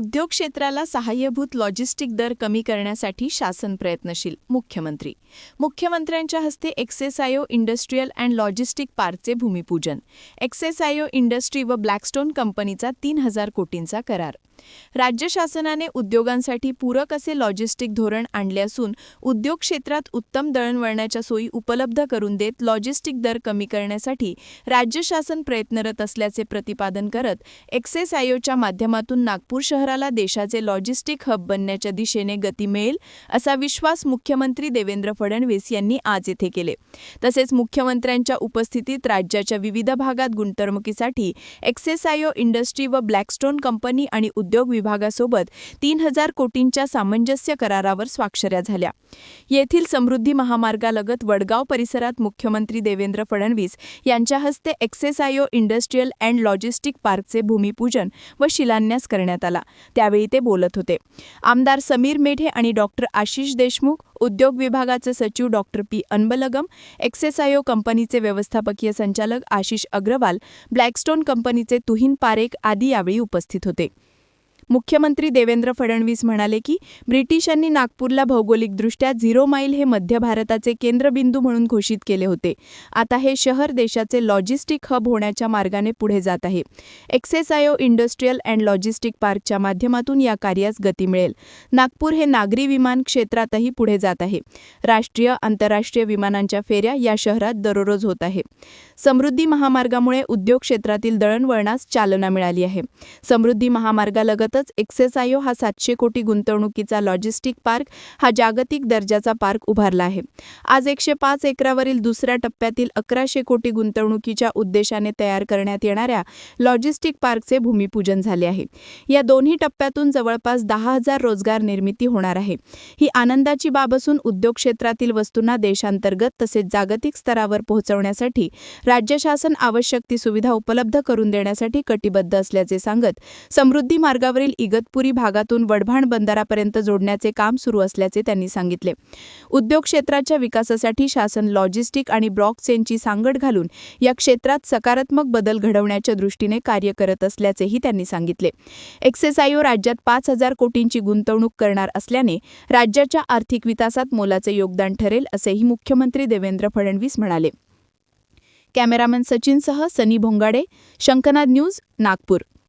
उद्योग क्षेत्राला सहाय्यभूत लॉजिस्टिक दर कमी करण्यासाठी शासन प्रयत्नशील मुख्यमंत्री. मुख्यमंत्र्यांच्या हस्ते एक्सेसायो इंडस्ट्रीयल अँड लॉजिस्टिक पार्कचे भूमिपूजन. एक्सेसायो इंडस्ट्री व ब्लॅकस्टोन कंपनीचा तीन हजार कोटींचा करार. राज्य शासनाने उद्योगांसाठी पूरक असे लॉजिस्टिक धोरण आणले असून उद्योग क्षेत्रात उत्तम दळणवळणाच्या सोयी उपलब्ध करून देत लॉजिस्टिक दर कमी करण्यासाठी राज्य शासन प्रयत्नरत असल्याचे प्रतिपादन करत एक्सेस आयोच्या माध्यमातून नागपूर शहराला देशाचे लॉजिस्टिक हब बनण्याच्या दिशेने गती मिळेल असा विश्वास मुख्यमंत्री देवेंद्र फडणवीस यांनी आज येथे केले. तसेच मुख्यमंत्र्यांच्या उपस्थितीत राज्याच्या विविध भागात गुंतवणुकीसाठी एक्सेस आयओ इंडस्ट्री व ब्लॅकस्टोन कंपनी आणि उद्योग उद्योग विभागासोबत तीन हजार कोटींच्या सामंजस्य करारावर स्वाक्षऱ्या झाल्या. येथील समृद्धी महामार्गालगत वडगाव परिसरात मुख्यमंत्री देवेंद्र फडणवीस यांच्या हस्ते एक्सेसायो इंडस्ट्रीयल अँड लॉजिस्टिक पार्कचे भूमिपूजन व शिलान्यास करण्यात आला. त्यावेळी ते बोलत होते. आमदार समीर मेढे आणि डॉक्टर आशिष देशमुख उद्योग विभागाचे सचिव डॉक्टर पी. अनबलगम एक्सेसायो कंपनीचे व्यवस्थापकीय संचालक आशिष अग्रवाल ब्लॅकस्टोन कंपनीचे तुहिन पारेख आदी यावेळी उपस्थित होते. मुख्यमंत्री देवेंद्र फडणवीस म्हणाले की ब्रिटिशांनी नागपूरला भौगोलिकदृष्ट्या झिरो माईल हे मध्य भारताचे केंद्रबिंदू म्हणून घोषित केले होते. आता हे शहर देशाचे लॉजिस्टिक हब होण्याच्या मार्गाने पुढे जात आहे. एक्सेसायो इंडस्ट्रीयल अँड लॉजिस्टिक पार्कच्या माध्यमातून या कार्यास गती मिळेल. नागपूर हे नागरी विमान क्षेत्रातही पुढे जात आहे. राष्ट्रीय आंतरराष्ट्रीय विमानांच्या फेऱ्या या शहरात दररोज होत आहे. समृद्धी महामार्गामुळे उद्योग क्षेत्रातील दळणवळणास चालना मिळाली आहे. समृद्धी महामार्गालगतच एक्सेसायो हा सातशे कोटी गुंतवणुकीचा लॉजिस्टिक पार्क हा जागतिक दर्जाचा पार्क उभारला आहे. आज एकशे पाच एकरावरील दुसऱ्या टप्प्यातील अकराशे कोटी गुंतवणुकीच्या उद्देशाने तयार करण्यात येणाऱ्या लॉजिस्टिक पार्कचे भूमिपूजन झाले आहे. या दोन्ही टप्प्यातून जवळपास दहा हजार रोजगार निर्मिती होणार आहे. ही आनंदाची बाब असून उद्योग क्षेत्रातील वस्तूंना देशांतर्गत तसेच जागतिक स्तरावर पोहोचवण्यासाठी राज्य शासन आवश्यक ती सुविधा उपलब्ध करून देण्यासाठी कटिबद्ध असल्याचे सांगत समृद्धी मार्गावर मार्गावरील इगतपुरी भागातून वडभाण बंदरापर्यंत जोडण्याचे काम सुरू असल्याचे त्यांनी सांगितले. उद्योग क्षेत्राच्या विकासासाठी शासन लॉजिस्टिक आणि ब्लॉक चेनची सांगड घालून या क्षेत्रात सकारात्मक बदल घडवण्याच्या दृष्टीने कार्य करत असल्याचेही त्यांनी सांगितले. एक्सेसायो राज्यात पाच हजार कोटींची गुंतवणूक करणार असल्याने राज्याच्या आर्थिक विकासात मोलाचे योगदान ठरेल असेही मुख्यमंत्री देवेंद्र फडणवीस म्हणाले. कॅमेरामॅन सचिनसह सनी भोंगाडे शंकनाद न्यूज नागपूर.